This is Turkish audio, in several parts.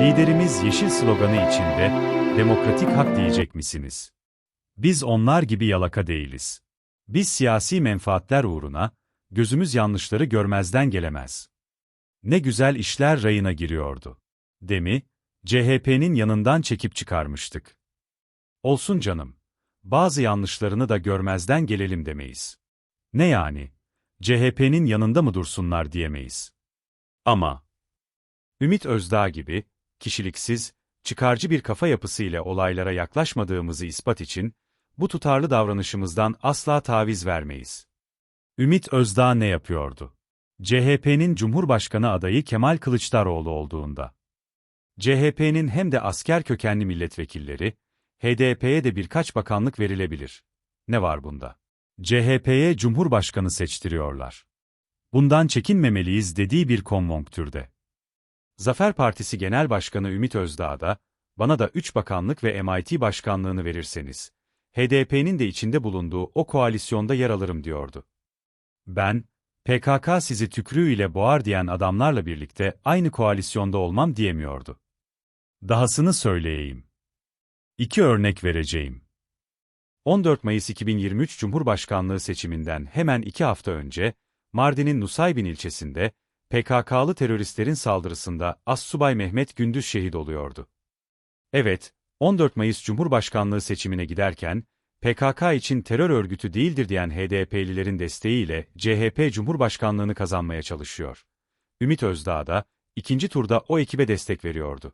Liderimiz yeşil sloganı içinde demokratik hak diyecek misiniz? Biz onlar gibi yalaka değiliz. Biz siyasi menfaatler uğruna gözümüz yanlışları görmezden gelemez. Ne güzel işler rayına giriyordu. Demi, CHP'nin yanından çekip çıkarmıştık. Olsun canım. Bazı yanlışlarını da görmezden gelelim demeyiz. Ne yani? CHP'nin yanında mı dursunlar diyemeyiz. Ama Ümit Özdağ gibi, kişiliksiz, çıkarcı bir kafa yapısı ile olaylara yaklaşmadığımızı ispat için, bu tutarlı davranışımızdan asla taviz vermeyiz. Ümit Özdağ ne yapıyordu? CHP'nin Cumhurbaşkanı adayı Kemal Kılıçdaroğlu olduğunda. CHP'nin hem de asker kökenli milletvekilleri, HDP'ye de birkaç bakanlık verilebilir. Ne var bunda? CHP'ye Cumhurbaşkanı seçtiriyorlar. Bundan çekinmemeliyiz dediği bir konjonktürde. Zafer Partisi Genel Başkanı Ümit Özdağ da, bana da 3 bakanlık ve MIT başkanlığını verirseniz, HDP'nin de içinde bulunduğu o koalisyonda yer alırım diyordu. Ben, PKK sizi tükrüğüyle boğar diyen adamlarla birlikte aynı koalisyonda olmam diyemiyordu. Dahasını söyleyeyim. İki örnek vereceğim. 14 Mayıs 2023 Cumhurbaşkanlığı seçiminden hemen iki hafta önce, Mardin'in Nusaybin ilçesinde, PKK'lı teröristlerin saldırısında Assubay Mehmet Gündüz şehit oluyordu. Evet, 14 Mayıs Cumhurbaşkanlığı seçimine giderken, PKK için terör örgütü değildir diyen HDP'lilerin desteğiyle CHP Cumhurbaşkanlığını kazanmaya çalışıyor. Ümit Özdağ da, ikinci turda o ekibe destek veriyordu.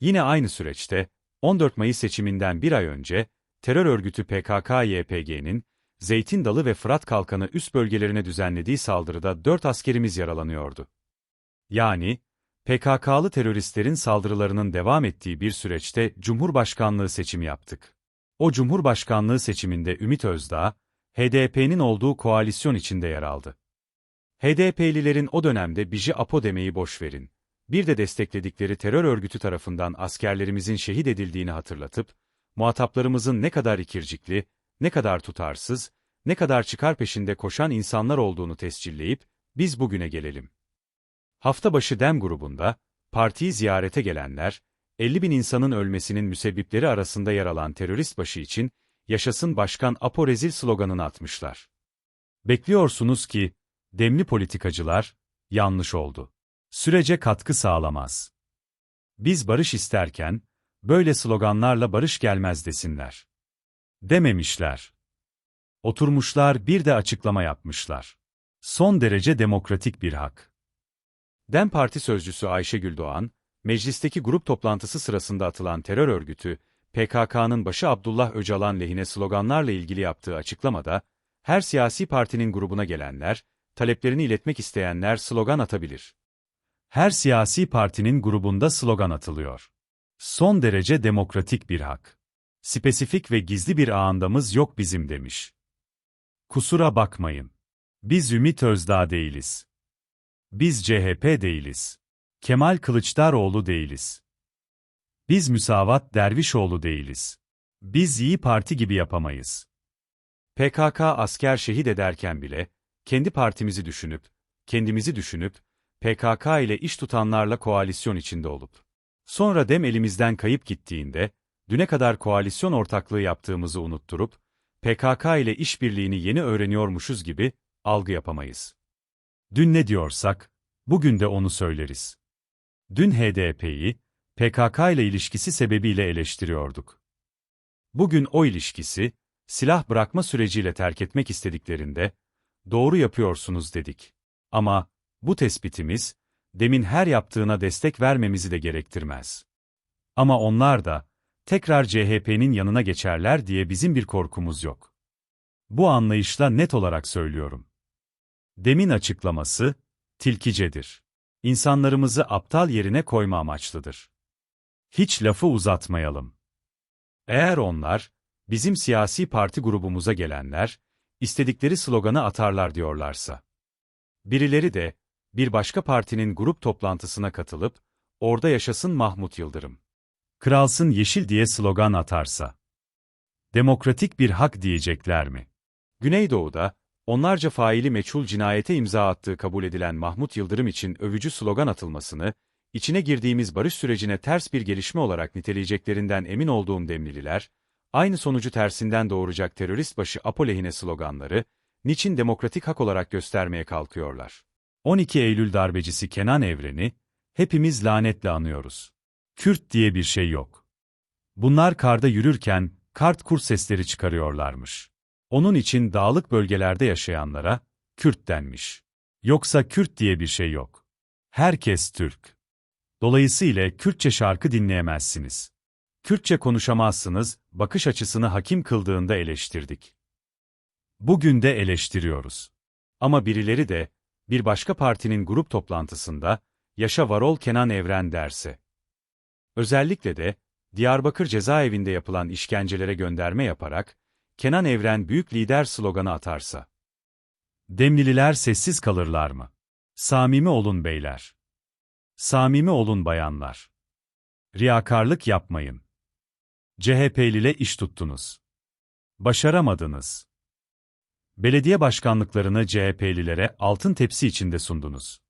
Yine aynı süreçte, 14 Mayıs seçiminden bir ay önce, terör örgütü PKK-YPG'nin, Zeytin Dalı ve Fırat Kalkanı üst bölgelerine düzenlediği saldırıda 4 askerimiz yaralanıyordu. Yani, PKK'lı teröristlerin saldırılarının devam ettiği bir süreçte Cumhurbaşkanlığı seçimi yaptık. O Cumhurbaşkanlığı seçiminde Ümit Özdağ, HDP'nin olduğu koalisyon içinde yer aldı. HDP'lilerin o dönemde Biji Apo demeyi boş verin. Bir de destekledikleri terör örgütü tarafından askerlerimizin şehit edildiğini hatırlatıp, muhataplarımızın ne kadar ikircikli, ne kadar tutarsız, ne kadar çıkar peşinde koşan insanlar olduğunu tescilleyip, biz bugüne gelelim. Hafta başı DEM grubunda, partiyi ziyarete gelenler, 50 bin insanın ölmesinin müsebbipleri arasında yer alan terörist başı için, Yaşasın Başkan Apo Rezil sloganını atmışlar. Bekliyorsunuz ki, demli politikacılar, yanlış oldu. Sürece katkı sağlamaz. Biz barış isterken, böyle sloganlarla barış gelmez desinler. Dememişler. Oturmuşlar bir de açıklama yapmışlar. Son derece demokratik bir hak. DEM Parti sözcüsü Ayşegül Doğan, meclisteki grup toplantısı sırasında atılan terör örgütü, PKK'nın başı Abdullah Öcalan lehine sloganlarla ilgili yaptığı açıklamada, her siyasi partinin grubuna gelenler, taleplerini iletmek isteyenler slogan atabilir. Her siyasi partinin grubunda slogan atılıyor. Son derece demokratik bir hak. Spesifik ve gizli bir ağındamız yok bizim demiş. Kusura bakmayın. Biz Ümit Özdağ değiliz. Biz CHP değiliz. Kemal Kılıçdaroğlu değiliz. Biz Müsavat Dervişoğlu değiliz. Biz iyi Parti gibi yapamayız. PKK asker şehit ederken bile, kendi partimizi düşünüp, kendimizi düşünüp, PKK ile iş tutanlarla koalisyon içinde olup, sonra dem elimizden kayıp gittiğinde, düne kadar koalisyon ortaklığı yaptığımızı unutturup, PKK ile işbirliğini yeni öğreniyormuşuz gibi, algı yapamayız. Dün ne diyorsak, bugün de onu söyleriz. Dün HDP'yi, PKK ile ilişkisi sebebiyle eleştiriyorduk. Bugün o ilişkisi, silah bırakma süreciyle terk etmek istediklerinde, doğru yapıyorsunuz dedik. Ama, bu tespitimiz, demin her yaptığına destek vermemizi de gerektirmez. Ama onlar da, tekrar CHP'nin yanına geçerler diye bizim bir korkumuz yok. Bu anlayışla net olarak söylüyorum. Demin açıklaması, tilkicedir. İnsanlarımızı aptal yerine koyma amaçlıdır. Hiç lafı uzatmayalım. Eğer onlar, bizim siyasi parti grubumuza gelenler, istedikleri sloganı atarlar diyorlarsa. Birileri de, bir başka partinin grup toplantısına katılıp, orada yaşasın Mahmut Yıldırım. Kralsın yeşil diye slogan atarsa. Demokratik bir hak diyecekler mi? Güneydoğu'da, onlarca faili meçhul cinayete imza attığı kabul edilen Mahmut Yıldırım için övücü slogan atılmasını, içine girdiğimiz barış sürecine ters bir gelişme olarak niteleyeceklerinden emin olduğum Demlililer, aynı sonucu tersinden doğuracak terörist başı Apo lehine sloganları, niçin demokratik hak olarak göstermeye kalkıyorlar. 12 Eylül darbecisi Kenan Evren'i, hepimiz lanetle anıyoruz. Kürt diye bir şey yok. Bunlar karda yürürken, kart kur sesleri çıkarıyorlarmış. Onun için dağlık bölgelerde yaşayanlara, Kürt denmiş. Yoksa Kürt diye bir şey yok. Herkes Türk. Dolayısıyla Kürtçe şarkı dinleyemezsiniz. Kürtçe konuşamazsınız, bakış açısını hakim kıldığında eleştirdik. Bugün de eleştiriyoruz. Ama birileri de, bir başka partinin grup toplantısında, Yaşa Varol Kenan Evren derse. Özellikle de, Diyarbakır cezaevinde yapılan işkencelere gönderme yaparak, Kenan Evren büyük lider sloganı atarsa. Demlililer sessiz kalırlar mı? Samimi olun beyler. Samimi olun bayanlar. Riyakarlık yapmayın. CHP'lile iş tuttunuz. Başaramadınız. Belediye başkanlıklarını CHP'lilere altın tepsi içinde sundunuz.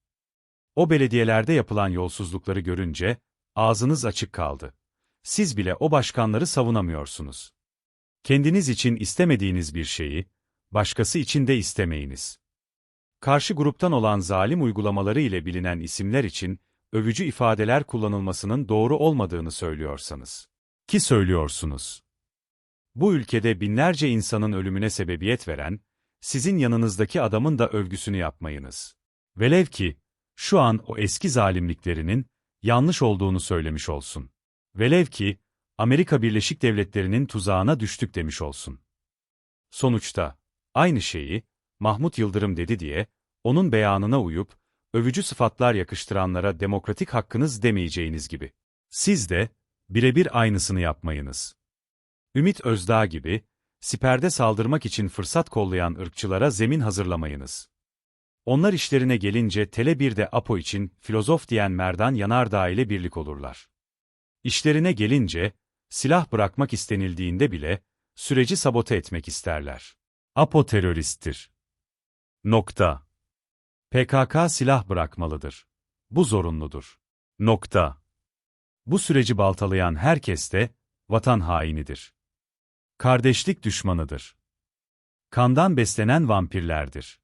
O belediyelerde yapılan yolsuzlukları görünce, ağzınız açık kaldı. Siz bile o başkanları savunamıyorsunuz. Kendiniz için istemediğiniz bir şeyi, başkası için de istemeyiniz. Karşı gruptan olan zalim uygulamaları ile bilinen isimler için, övücü ifadeler kullanılmasının doğru olmadığını söylüyorsanız. Ki söylüyorsunuz. Bu ülkede binlerce insanın ölümüne sebebiyet veren, sizin yanınızdaki adamın da övgüsünü yapmayınız. Velev ki, şu an o eski zalimliklerinin, yanlış olduğunu söylemiş olsun. Velev ki, Amerika Birleşik Devletleri'nin tuzağına düştük demiş olsun. Sonuçta, aynı şeyi, Mahmut Yıldırım dedi diye, onun beyanına uyup, övücü sıfatlar yakıştıranlara demokratik hakkınız demeyeceğiniz gibi. Siz de, birebir aynısını yapmayınız. Ümit Özdağ gibi, siperde saldırmak için fırsat kollayan ırkçılara zemin hazırlamayınız. Onlar işlerine gelince Tele1'de Apo için filozof diyen Merdan Yanardağ ile birlik olurlar. İşlerine gelince, silah bırakmak istenildiğinde bile, süreci sabote etmek isterler. Apo teröristtir. Nokta. PKK silah bırakmalıdır. Bu zorunludur. Nokta. Bu süreci baltalayan herkes de, vatan hainidir. Kardeşlik düşmanıdır. Kandan beslenen vampirlerdir.